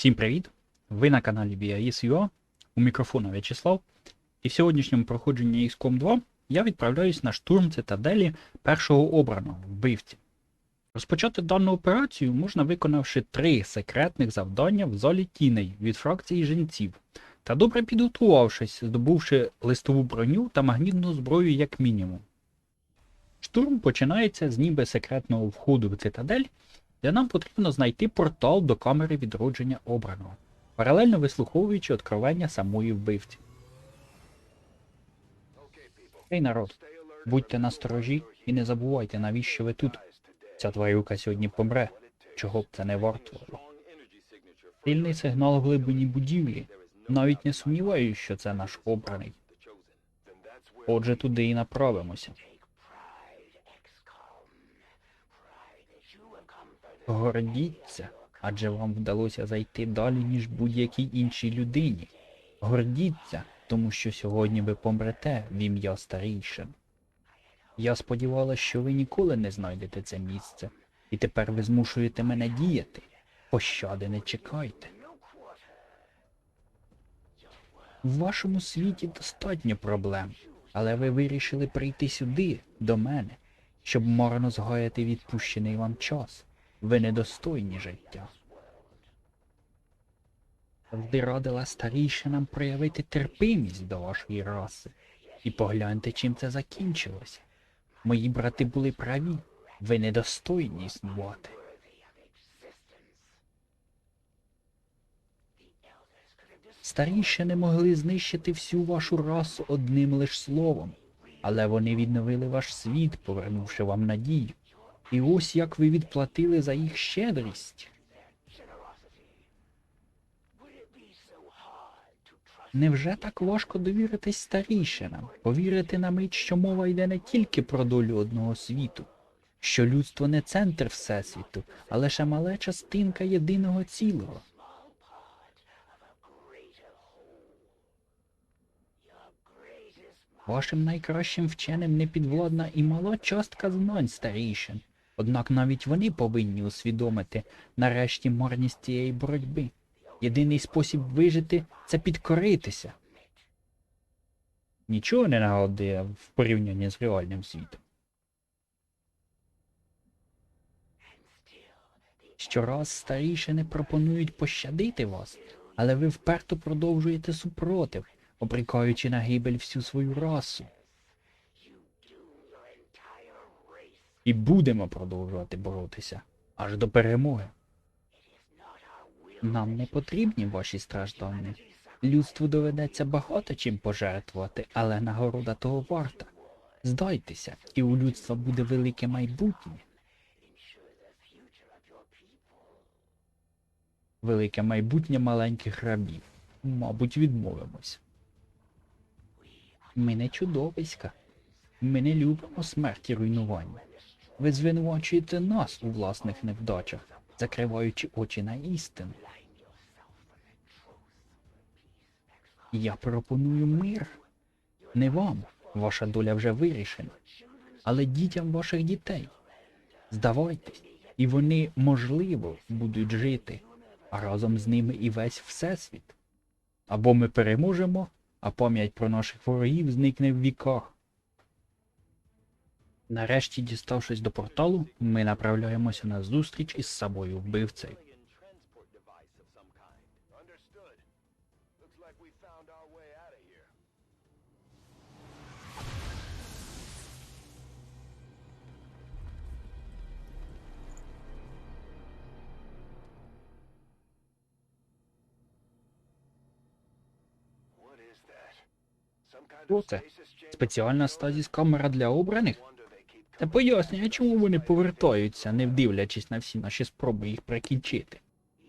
Всім привіт! Ви на каналі VIS.ua, у мікрофона В'ячеслав, і в сьогоднішньому проходженні XCOM 2 я відправляюсь на штурм цитаделі першого обраного вбивці. Розпочати дану операцію можна виконавши три секретних завдання в залі тіней від фракції жінців, та добре підготувавшись, здобувши листову броню та магнітну зброю як мінімум. Штурм починається з ніби секретного входу в цитадель, де нам потрібно знайти портал до камери відродження обраного, паралельно вислуховуючи откровення самої вбивці. Ей народ, будьте насторожі і не забувайте, навіщо ви тут. Ця тварюка сьогодні помре, чого б це не вартувало. Сильний сигнал в глибині будівлі. Навіть не сумніваюся, що це наш обраний. Отже, туди і направимося. Гордіться, адже вам вдалося зайти далі, ніж будь-якій іншій людині. Гордіться, тому що сьогодні ви помрете в ім'я старішин. Я сподівалася, що ви ніколи не знайдете це місце, і тепер ви змушуєте мене діяти. Пощади не чекайте. В вашому світі достатньо проблем, але ви вирішили прийти сюди, до мене, щоб марно згаяти відпущений вам час. Ви недостойні життя. Завжди радила старішинам проявити терпимість до вашої раси. І погляньте, чим це закінчилося. Мої брати були праві. Ви недостойні існувати. Старіші не могли знищити всю вашу расу одним лиш словом, але вони відновили ваш світ, повернувши вам надію. І ось як ви відплатили за їх щедрість. Невже так важко довіритись старішинам, повірити на мить, що мова йде не тільки про долю одного світу, що людство не центр Всесвіту, а лише мале частинка єдиного цілого? Вашим найкращим вченим не підвладна і мала частка знань старішин. Однак навіть вони повинні усвідомити нарешті марність цієї боротьби. Єдиний спосіб вижити це підкоритися. Нічого не нагодує в порівнянні з реальним світом. Щораз старішини пропонують пощадити вас, але ви вперто продовжуєте супротив, обрікаючи на гибель всю свою расу. І будемо продовжувати боротися аж до перемоги. Нам не потрібні ваші страждання. Людству доведеться багато чим пожертвувати, але нагорода того варта. Здайтеся, і у людства буде велике майбутнє. Велике майбутнє маленьких рабів. Мабуть, відмовимось. Ми не чудовиська. Ми не любимо смерті руйнування. Ви звинувачуєте нас у власних невдачах, закриваючи очі на істину. Я пропоную мир. Не вам, ваша доля вже вирішена, але дітям ваших дітей. Здавайтесь, і вони, можливо, будуть жити, а разом з ними і весь Всесвіт. Або ми переможемо, а пам'ять про наших ворогів зникне в віках. Нарешті, діставшись до порталу, ми направляємося на зустріч із собою вбивцею. transport device of some kind. Understood. Looks like we found our way out of here. What is that? Some kind Що це? Спеціальна стазіс камера для обраних? Та пояснює, чому вони повертаються, не вдивлячись на всі наші спроби їх прикінчити.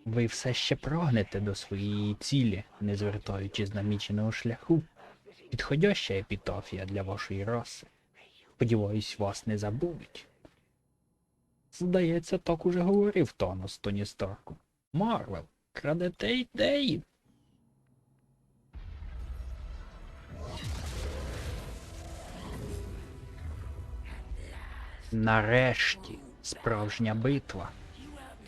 Ви все ще прагнете до своєї цілі, не звертаючи з наміченого шляху. Підходяща епітафія для вашої раси. Сподіваюсь, вас не забудуть. Здається, так уже говорив Танос Тоні Старку. Марвел, крадете ідеї. Нарешті справжня битва.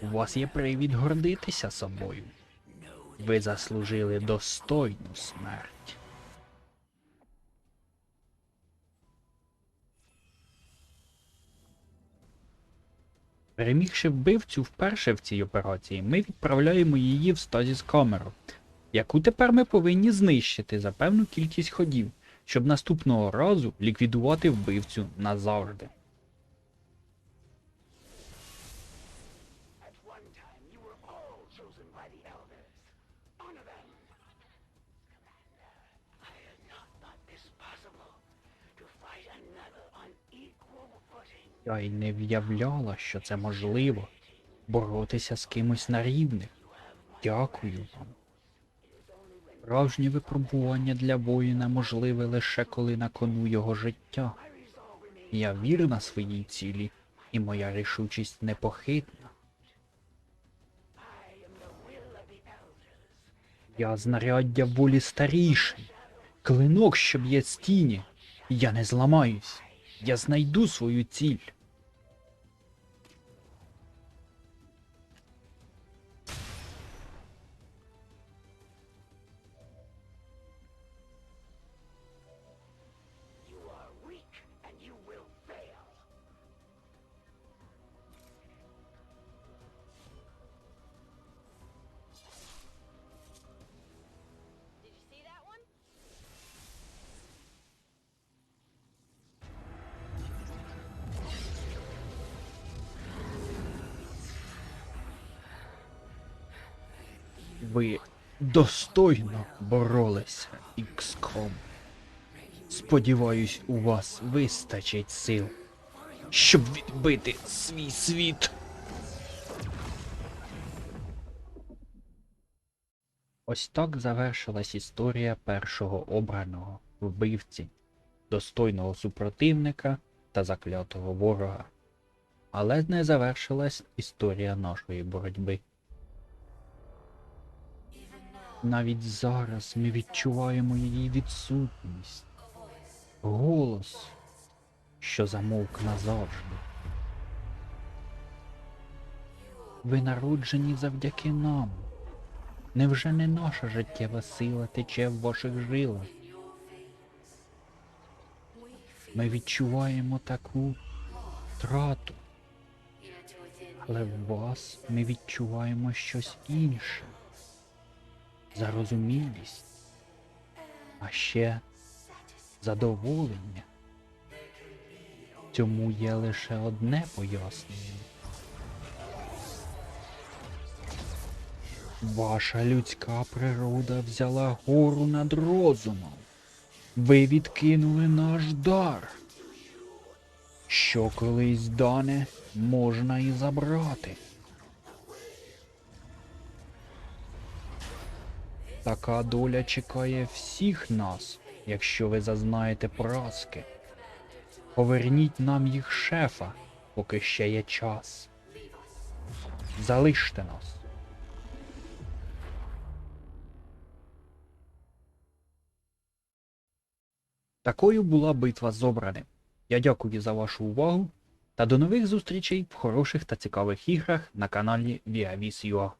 У вас є привід гордитися собою. Ви заслужили достойну смерть. Перемігши вбивцю вперше в цій операції, ми відправляємо її в стазіс камеру, яку тепер ми повинні знищити за певну кількість ходів, щоб наступного разу ліквідувати вбивцю назавжди. Я й не в'являла, що це можливо боротися з кимось на рівних. Дякую вам. Справжнє випробування для воїна можливе лише коли на кону його життя. Я вірна своїй цілі, і моя рішучість непохитна. Я знаряддя волі старіший, клинок, що б'є з тіні. Я не зламаюсь. Я знайду свою ціль. Ви достойно боролися, XCOM. Сподіваюсь, у вас вистачить сил, щоб відбити свій світ. Ось так завершилась історія першого обраного вбивці, достойного супротивника та заклятого ворога. Але не завершилась історія нашої боротьби. Навіть зараз ми відчуваємо її відсутність. Голос, що замовк назавжди. Ви народжені завдяки нам. Невже не наша життєва сила тече в ваших жилах? Ми відчуваємо таку втрату, але в вас ми відчуваємо щось інше зарозумілість, а ще задоволення. Цьому є лише одне пояснення. Ваша людська природа взяла гору над розумом. Ви відкинули наш дар. Що колись дане, можна і забрати. Така доля чекає всіх нас, якщо ви зазнаєте поразки. Поверніть нам їх шефа, поки ще є час. Залиште нас. Такою була битва з обраним. Я дякую за вашу увагу та до нових зустрічей в хороших та цікавих іграх на каналі ViaVis.ua.